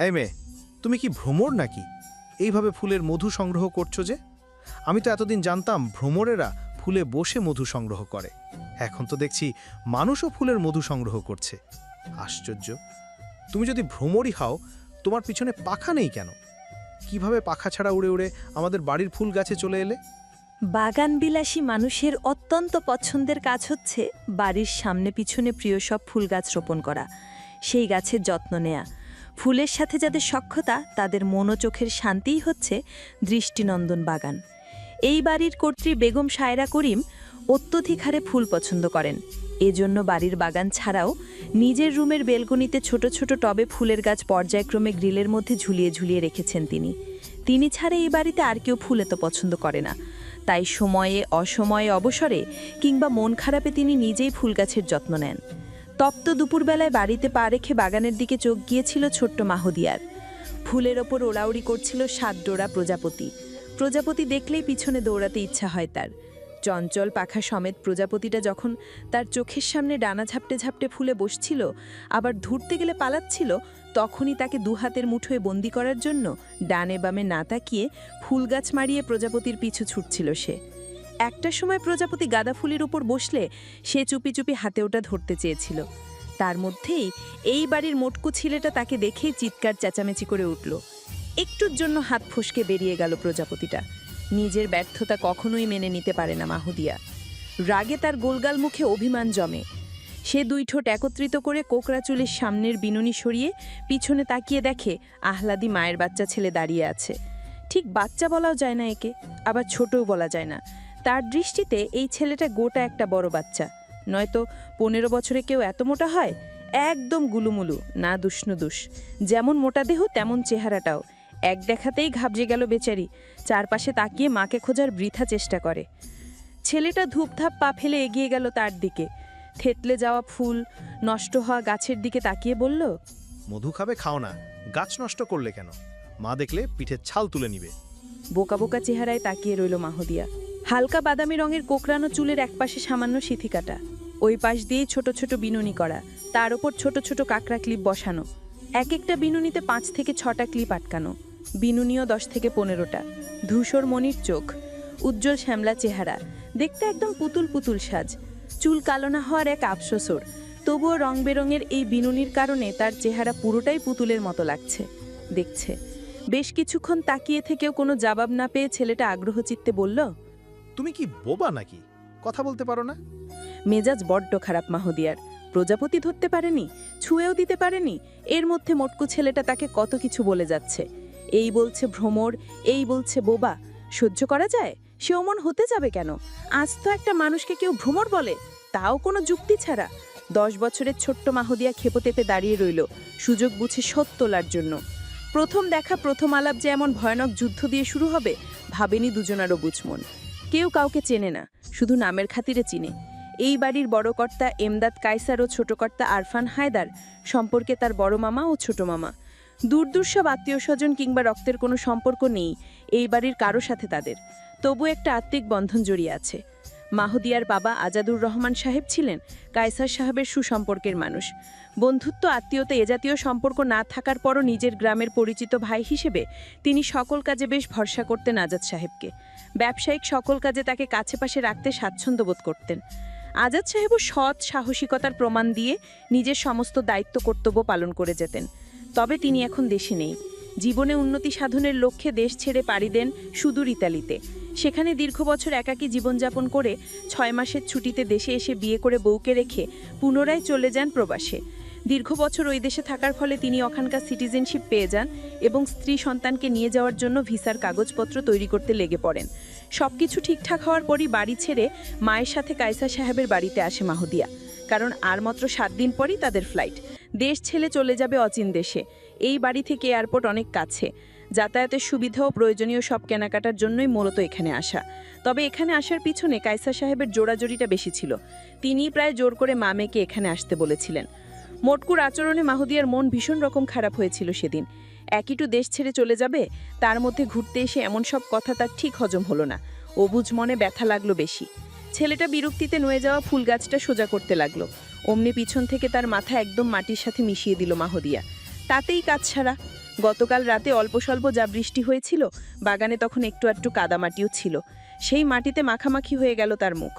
এই মেয়ে, তুমি কি ভ্রমর নাকি? এইভাবে ফুলের মধু সংগ্রহ করছ যে? আমি তো এতদিন জানতাম ভ্রমরেরা ফুলে বসে মধু সংগ্রহ করে। এখন তো দেখছি মানুষও ফুলের মধু সংগ্রহ করছে। আশ্চর্য। তুমি যদি ভ্রমরই হও, তোমার পিছনে পাখা নেই কেন? কীভাবে পাখা ছাড়া উড়ে উড়ে আমাদের বাড়ির ফুল গাছে চলে এলে? বাগানবিলাসী মানুষের অত্যন্ত পছন্দের কাজ হচ্ছে বাড়ির সামনে পিছনে প্রিয় সব ফুল গাছ রোপণ করা। সেই গাছের যত্ন নেয়া। ফুলের সাথে যাদের সক্ষতা তাদের মনোচোখের শান্তিই হচ্ছে দৃষ্টিনন্দন বাগান। এই বাড়ির কর্ত্রী বেগম সায়রা করিম অত্যধিক হারে ফুল পছন্দ করেন। এজন্য বাড়ির বাগান ছাড়াও নিজের রুমের বেলকনিতে ছোট ছোট টবে ফুলের গাছ পর্যায়ক্রমে গ্রিলের মধ্যে ঝুলিয়ে ঝুলিয়ে রেখেছেন তিনি। তিনি ছাড়া এই বাড়িতে আর কেউ ফুল এত পছন্দ করে না। তাই সময়ে, অসময়ে, অবসরে কিংবা মন খারাপে তিনি নিজেই ফুল গাছের যত্ন নেন। তপ্ত দুপুরবেলায় বাড়িতে পা রেখে বাগানের দিকে চোখ গিয়েছিল ছোট্ট মাহদিয়ার। ফুলের ওপর ওড়াউড়ি করছিল সাত ডোরা প্রজাপতি। প্রজাপতি দেখলেই পিছনে দৌড়াতে ইচ্ছা হয় তার। চঞ্চল পাখা সমেত প্রজাপতিটা যখন তার চোখের সামনে ডানা ঝাপটে ঝাপটে ফুলে বসছিল, আবার ধরতে গেলে পালাচ্ছিল, তখনই তাকে দু হাতের মুঠোয় বন্দি করার জন্য ডানে বামে না তাকিয়ে ফুল গাছ মারিয়ে প্রজাপতির পিছু ছুটছিল সে। একটা সময় প্রজাপতি গাঁদা ফুলের উপর বসলে সে চুপি চুপি হাতে ওটা ধরতে চেয়েছিল। তার মধ্যেই এই বাড়ির মোটকু ছেলেটা তাকে দেখেই চিৎকার চেঁচামেচি করে উঠল। একটুর জন্য হাত ফসকে বেরিয়ে গেল প্রজাপতিটা। নিজের ব্যর্থতা কখনোই মেনে নিতে পারে না মাহুদিয়া। রাগে তার গোলগাল মুখে অভিমান জমে। সে দুই ঠোঁট একত্রিত করে কোকড়া চুলের সামনের বিনুনি সরিয়ে পিছনে তাকিয়ে দেখে, আহ্লাদি মায়ের বাচ্চা ছেলে দাঁড়িয়ে আছে। ঠিক বাচ্চা বলাও যায় না একে, আবার ছোটও বলা যায় না। তার দৃষ্টিতে এই ছেলেটা গোটা একটা বড় বাচ্চা। নয়তো পনেরো বছরে কেউ এত মোটা হয়? একদম গুলুমুলু না দুষ্ণুদুষ যেমন মোটা দেহ তেমন চেহারাটাও। এক দেখাতেই ঘাবজে গেল বেচারি। চারপাশে তাকিয়ে মাকে খোঁজার বৃথা চেষ্টা করে। ছেলেটা ধূপধাপ পা ফেলে এগিয়ে গেল তার দিকে। থেতলে যাওয়া ফুল নষ্ট হওয়া গাছের দিকে তাকিয়ে বলল মধু খাবে খাও না। গাছ নষ্ট করলে কেন? মা দেখলে পিঠের ছাল তুলে নিবে। বোকা বোকা চেহারায় তাকিয়ে রইল মাহদিয়া। হালকা বাদামি রঙের কোকড়ানো চুলের একপাশে সামান্য সিথিকাটা ওই পাশ দিয়েই ছোট ছোট বিনুনি করা। তার ওপর ছোট ছোট কাঁকড়া ক্লিপ বসানো। এক একটা বিনুনিতে পাঁচ থেকে ছটা ক্লিপ আটকানো। বিনুনিও দশ থেকে পনেরোটা। ধূসর মনির চোখ। উজ্জ্বল শ্যামলা চেহারা। দেখতে একদম পুতুল পুতুল সাজ। চুল কালো না হওয়ার এক আফসোসর। তবুও রং বেরঙের এই বিনুনির কারণে তার চেহারা পুরোটাই পুতুলের মতো লাগছে। দেখছে। বেশ কিছুক্ষণ তাকিয়ে থেকেও কোনো জবাব না পেয়ে ছেলেটা আগ্রহ চিত্তে বলল তুমি কি বোবা নাকি? কথা বলতে পারো না? মেজাজ বড্ড খারাপ মাহদিয়ার। প্রজাপতি ধরতে পারেনি, ছুঁয়েও দিতে পারেনি, এর মধ্যে মটকু ছেলেটা তাকে কত কিছু বলে যাচ্ছে। এই বলছে ভ্রমর, এই বলছে বোবা। সহ্য করা যায়? সে অমন হতে যাবে কেন? আজ তো একটা মানুষকে কেউ ভ্রমর বলে, তাও কোনো যুক্তি ছাড়া। দশ বছরের ছোট্ট মাহদিয়া খেপোতেপে দাঁড়িয়ে রইল, সুযোগ বুঝে শোধ তোলার জন্য। প্রথম দেখা, প্রথম আলাপ যে এমন ভয়ানক যুদ্ধ দিয়ে শুরু হবে, ভাবেনি দুজনারও বুঝমন। কেউ কাউকে চেনে না, শুধু নামের খাতিরে চিনে। এই বাড়ির বড় কর্তা এমদাদ কায়সার ও ছোট কর্তা আরফান হায়দার সম্পর্কে তার বড় মামা ও ছোট মামা। দূর দূর সব আত্মীয় স্বজন কিংবা রক্তের কোনো সম্পর্ক নেই, এই বাড়ির কারও সাথে তাদের। তবু একটা আত্মিক বন্ধন জড়িয়ে আছে। মাহদিয়ার বাবা আজাদুর রহমান সাহেব ছিলেন কায়সার সাহেবের সুসম্পর্কের মানুষ। বন্ধুত্ব, আত্মীয়তা এ জাতীয় সম্পর্ক না থাকার পরও নিজের গ্রামের পরিচিত ভাই হিসেবে তিনি সকল কাজে বেশ ভরসা করতেন আজাদ সাহেবকে। ব্যবসায়িক সকল কাজে তাকে কাছে পাশে রাখতে স্বাচ্ছন্দ্য বোধ করতেন। আজাদ সাহেবও সৎ সাহসিকতার প্রমাণ দিয়ে নিজের সমস্ত দায়িত্ব কর্তব্য পালন করে যেতেন। তবে তিনি এখন দেশে নেই। জীবনে উন্নতি সাধনের লক্ষ্যে দেশ ছেড়ে পাড়ি দেন সুদূর ইতালিতে। সেখানে দীর্ঘ বছর একাকী জীবনযাপন করে ছয় মাসের ছুটিতে দেশে এসে বিয়ে করে বউকে রেখে পুনরায় চলে যান প্রবাসে। দীর্ঘ বছর ওই দেশে থাকার ফলে তিনি ওখানকার সিটিজেনশিপ পেয়ে যান এবং স্ত্রী সন্তানকে নিয়ে যাওয়ার জন্য ভিসার কাগজপত্র তৈরি করতে লেগে পড়েন। সব কিছু ঠিকঠাক হওয়ার পরই বাড়ি ছেড়ে মায়ের সাথে কায়সা সাহেবের বাড়িতে আসে মাহদিয়া। কারণ আর মাত্র সাত দিন পরই তাদের ফ্লাইট দেশ ছেলে চলে যাবে অচিন দেশে। এই বাড়ি থেকে এয়ারপোর্ট অনেক কাছে। যাতায়াতের সুবিধা ও প্রয়োজনীয় সব কেনাকাটার জন্যই মূলত এখানে আসা। তবে এখানে আসার পিছনে কায়সা সাহেবের জোড়াজড়িটা বেশি ছিল। তিনিই প্রায় জোর করে মামেকে এখানে আসতে বলেছিলেন। মোটকুর আচরণে মাহুদিয়ার মন ভীষণ রকম খারাপ হয়েছিল সেদিন। একইটু দেশ ছেড়ে চলে যাবে, তার মধ্যে ঘুরতে এসে এমন সব কথা তার ঠিক হজম হলো না। অবুজ মনে ব্যথা লাগল বেশি। ছেলেটা বিরক্তিতে নুয়ে যাওয়া ফুল গাছটা সোজা করতে লাগল। অমনি পিছন থেকে তার মাথা একদম মাটির সাথে মিশিয়ে দিল মাহদিয়া। তাতেই কাজ ছাড়া গতকাল রাতে অল্প স্বল্প যা বৃষ্টি হয়েছিল বাগানে তখন একটু একটু কাদামাটিও ছিল। সেই মাটিতে মাখামাখি হয়ে গেল তার মুখ।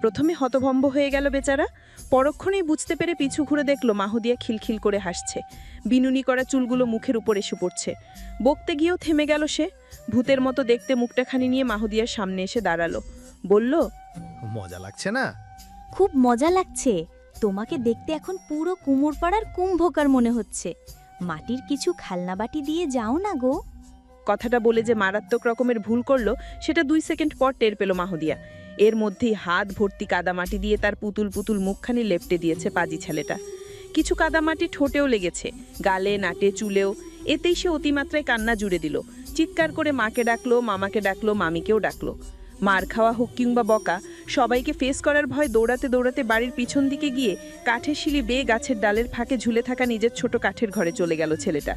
প্রথমে হতভম্ব হয়ে গেল বেচারা। পরক্ষণেই বুঝতে পেরে পিছু ঘুরে দেখল মাহুদিয়া খিলখিল করে হাসছে। বিনুনি করা চুলগুলো মুখের উপর এসে পড়ছে। বকতে গিয়েও থেমে গেল সে। ভূতের মতো দেখতে মুখটাখানি নিয়ে মাহুদিয়ার সামনে এসে দাঁড়াল। বলল মজা লাগছে না? খুব মজা লাগছে। তোমাকে দেখতে এখন পুরো কুমোরপাড়ার কুম্ভকার মনে হচ্ছে। মাটির কিছু খেলনাবাটি দিয়ে যাও না গো। কথাটা বলে যে মারাত্মক রকমের ভুল করল, সেটা দুই সেকেন্ড পর টের পেল মাহুদিয়া। এর মধ্যেই হাত ভর্তি কাদামাটি দিয়ে তার পুতুল পুতুল মুখখানি লেপটে দিয়েছে পাজি ছেলেটা। কিছু কাদামাটি ঠোঁটেও লেগেছে, গালে নাটে চুলেও। এতেই সে অতিমাত্রায় কান্না জুড়ে দিল। চিৎকার করে মাকে ডাকলো, মামাকে ডাকলো, মামিকেও ডাকলো। মার খাওয়া হোক কিংবা বকা, সবাইকে ফেস করার ভয় দৌড়াতে দৌড়াতে বাড়ির পিছন দিকে গিয়ে কাঠের শিলি বেয়ে গাছের ডালের ফাঁকে ঝুলে থাকা নিজের ছোট কাঠের ঘরে চলে গেল ছেলেটা।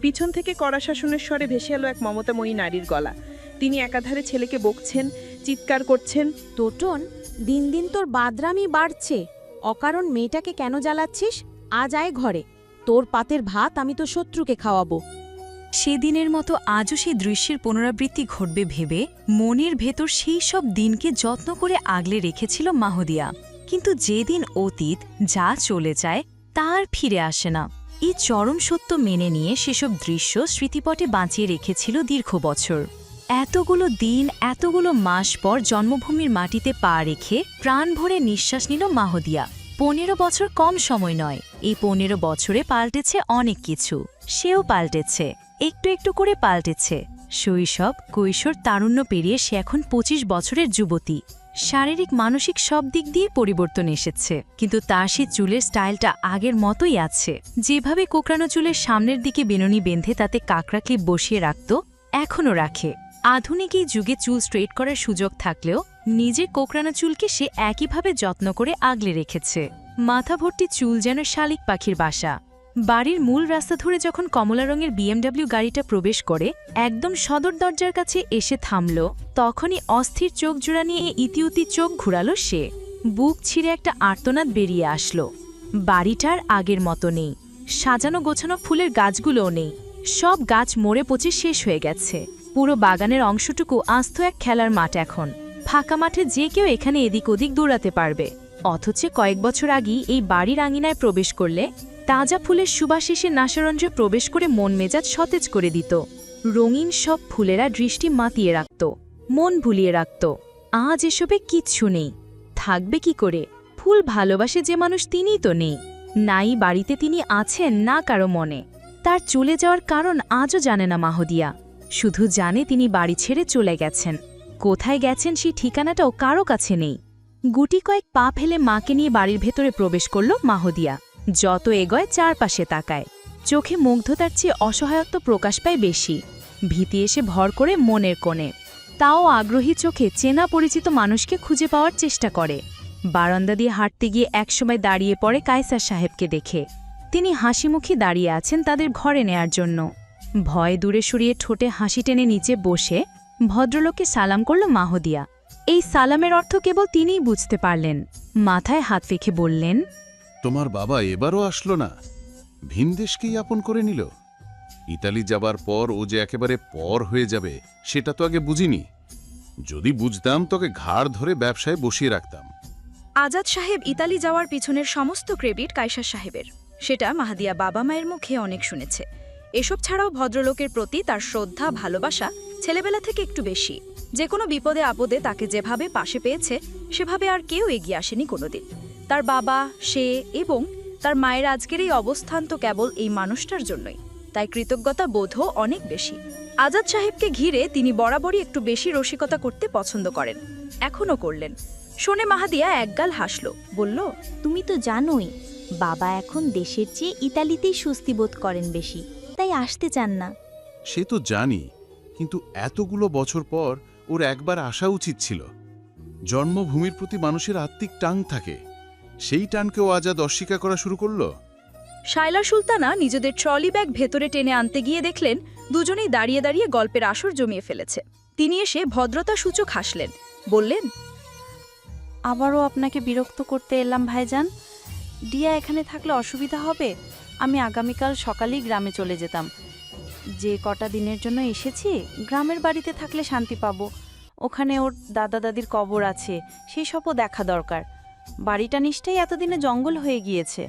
পিছন থেকে কড়া শাসনের স্বরে ভেসে এলো এক মমতাময়ী নারীর গলা। তিনি একাধারে ছেলেকে বকছেন, চিৎকার করছেন টোটন দিন দিন তোর বাদরামি বাড়ছে। অকারণ মেয়েটাকে কেন জ্বালাচ্ছিস? আজ আয় ঘরে। তোর পাতের ভাত আমি তো শত্রুকে খাওয়াবো। সেদিনের মতো আজও সেই দৃশ্যের পুনরাবৃত্তি ঘটবে ভেবে মনের ভেতর সেই সব দিনকে যত্ন করে আগলে রেখেছিল মাহদিয়া। কিন্তু যেদিন অতীত যা চলে যায় তা আর ফিরে আসে না। এই চরম সত্য মেনে নিয়ে সেসব দৃশ্য স্মৃতিপটে বাঁচিয়ে রেখেছিল দীর্ঘ বছর। এতগুলো দিন, এতগুলো মাস পর জন্মভূমির মাটিতে পা রেখে প্রাণ ভরে নিঃশ্বাস নিল মাহদিয়া। পনেরো বছর কম সময় নয়। এই পনেরো বছরে পাল্টেছে অনেক কিছু। সেও পাল্টেছে। একটু একটু করে পাল্টেছে। শৈশব, কৈশোর, তারুণ্য পেরিয়ে সে এখন ২৫ বছরের যুবতী। শারীরিক, মানসিক সব দিক দিয়ে পরিবর্তন এসেছে। কিন্তু তার সে চুলের স্টাইলটা আগের মতোই আছে। যেভাবে কোকড়ানো চুলের সামনের দিকে বেনুনি বেঁধে তাতে কাকড়া ক্লিপ বসিয়ে রাখত, এখনও রাখে। আধুনিক এই যুগে চুল স্ট্রেট করার সুযোগ থাকলেও নিজের কোকড়ানো চুলকে সে একইভাবে যত্ন করে আগলে রেখেছে। মাথা ভর্তি চুল যেন শালিক পাখির বাসা। বাড়ির মূল রাস্তা ধরে যখন কমলা রঙের বিএমডব্লিউ গাড়িটা প্রবেশ করে, একদম সদর দরজার কাছে এসে থামল, তখনই অস্থির চোখ জোড়া নিয়ে ইতিউতি চোখ ঘুরালো সে। বুক ছিঁড়ে একটা আর্তনাদ বেরিয়ে আসলো। বাড়িটার আগের মতো নেই। সাজানো গোছানো ফুলের গাছগুলোও নেই। সব গাছ মরে পচে শেষ হয়ে গেছে। পুরো বাগানের অংশটুকু আস্ত এক খেলার মাঠ এখন। ফাঁকা মাঠে যে কেউ এখানে এদিক ওদিক দৌড়াতে পারবে। অথচ কয়েক বছর আগেই এই বাড়ির আঙিনায় প্রবেশ করলে তাজা ফুলের সুবাস এসে নাসারঞ্জে প্রবেশ করে মন মেজাজ সতেজ করে দিত। রঙিন সব ফুলেরা দৃষ্টি মাতিয়ে রাখত, মন ভুলিয়ে রাখত। আজ এসবে কিচ্ছু নেই। থাকবে কি করে? ফুল ভালোবাসে যে মানুষ তিনিই তো নেই। নাই বাড়িতে তিনি আছেন না কারও মনে। তার চলে যাওয়ার কারণ আজও জানে না মাহদিয়া। শুধু জানে তিনি বাড়ি ছেড়ে চলে গেছেন। কোথায় গেছেন সেই ঠিকানাটাও কারও কাছে নেই। গুটি কয়েক পা ফেলে মাকে নিয়ে বাড়ির ভেতরে প্রবেশ করল মাহদিয়া। যত এগোয় চারপাশে তাকায়। চোখে মুগ্ধতার চেয়ে অসহায়ত্ব প্রকাশ পায় বেশি। ভীতি এসে ভর করে মনের কোণে। তাও আগ্রহী চোখে চেনা পরিচিত মানুষকে খুঁজে পাওয়ার চেষ্টা করে। বারান্দা দিয়ে হাঁটতে গিয়ে একসময় দাঁড়িয়ে পড়ে কায়সার সাহেবকে দেখে। তিনি হাসিমুখী দাঁড়িয়ে আছেন তাদের ঘরে নেয়ার জন্য। ভয় দূরে সরিয়ে ঠোঁটে হাসি টেনে নিচে বসে ভদ্রলোককে সালাম করল মাহদিয়া এই সালামের অর্থ কেবল তিনিই বুঝতে পারলেন। মাথায় হাত রেখে বললেন তোমার বাবা এবারও আসলো না। ভিনদেশকেই আপন করে নিল। ইতালি যাবার পর ও যে একেবারে পর হয়ে যাবে সেটা তো আগে বুঝিনি। যদি বুঝতাম তোকে ঘাড় ধরে ব্যবসায় বসিয়ে রাখতাম। আজাদ সাহেব ইতালি যাওয়ার পিছনের সমস্ত ক্রেডিট কাইসার সাহেবের। সেটা মাহাদিয়া বাবা মায়ের মুখে অনেক শুনেছে। এসব ছাড়াও ভদ্রলোকের প্রতি তার শ্রদ্ধা, ভালোবাসা ছেলেবেলা থেকে একটু বেশি। যে কোনো বিপদে আপদে তাকে যেভাবে পাশে পেয়েছে, সেভাবে আর কেউ এগিয়ে আসেনি কোনোদিন। তার বাবা, সে এবং তার মায়ের আজকের এই অবস্থান তো কেবল এই মানুষটার জন্যই। তাই কৃতজ্ঞতা বোধও অনেক বেশি। আজাদ সাহেবকে ঘিরে তিনি বরাবরই একটু বেশি রসিকতা করতে পছন্দ করেন। এখনও করলেন। শোনে মাহাদিয়া একগাল হাসল। বলল, তুমি তো জানোই, বাবা এখন দেশের চেয়ে ইতালিতেই স্বস্তি বোধ করেন বেশি। তাই আসতে চান না। সে তো জানি কিন্তু এতগুলো বছর পর ওর একবার আসা উচিত ছিল। জন্মভূমির প্রতি মানুষের আত্মিক টান থাকে। সেই টানকেও আজাদ অস্বীকার করা শুরু করল? শায়লা সুলতানা নিজেদের ট্রলি ব্যাগ ভেতরে টেনে আনতে গিয়ে দেখলেন দুজনেই দাঁড়িয়ে দাঁড়িয়ে গল্পের আসর জমিয়ে ফেলেছে। তিনি এসে ভদ্রতা সূচক হাসলেন বললেন আবারও আপনাকে বিরক্ত করতে এলাম ভাইজান। ডিয়া এখানে থাকলে অসুবিধা হবে? আমি আগামীকাল সকালেই গ্রামে চলে যেতাম। যে কটা দিনের জন্য এসেছি, গ্রামের বাড়িতে থাকলে শান্তি পাবো। ওখানে ওর দাদা দাদির কবর আছে, সেই সবও দেখা দরকার। বাড়িটা নিশ্চয়ই এতদিনে জঙ্গল হয়ে গিয়েছে।